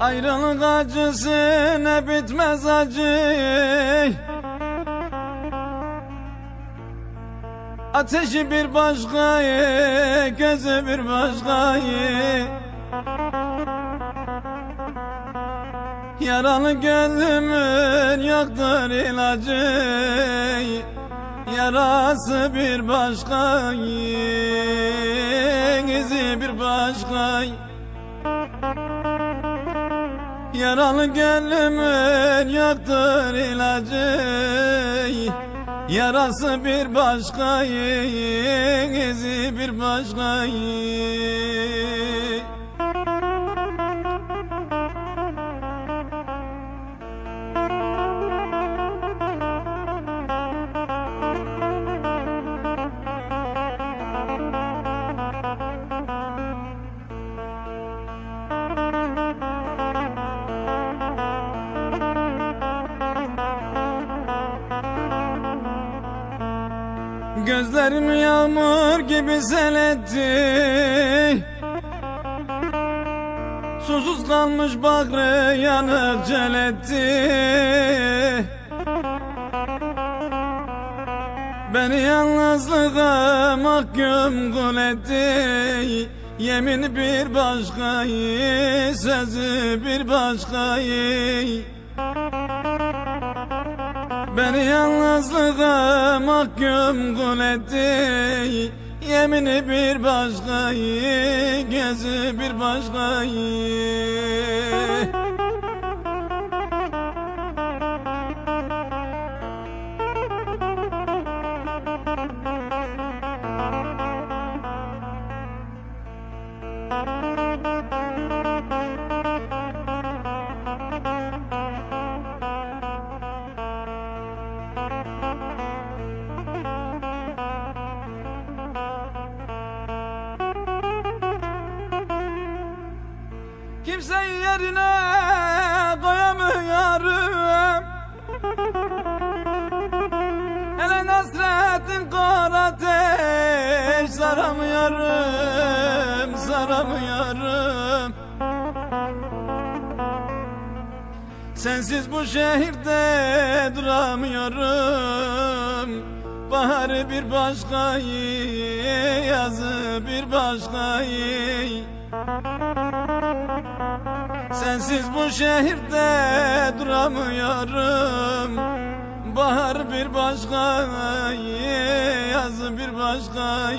Ayrılık acısı ne bitmez acı Ateşi bir başka gözü bir başka Yaralı gönlümün yoktur ilacı. Yarası bir başka izi bir başka Yaralı gönlümün yoktur ilacı Yarası bir başka izi bir başka Gözlerim yağmur gibi seletti Susuz kalmış bakrı yanık celetti Beni yalnızlığa mahkum kul etti Yemin bir başka sözü bir başka Beni yalnızlığa mahkum kul etti. Yemini bir başka gözü bir başka Kimseyi yerine koyamıyorum. Hele nasretin kor ateş Saramıyorum, saramıyorum Sensiz bu şehirde duramıyorum. Baharı bir başka yazı bir başka Sensiz bu şehirde duramıyorum Bahar bir başka yaz bir başka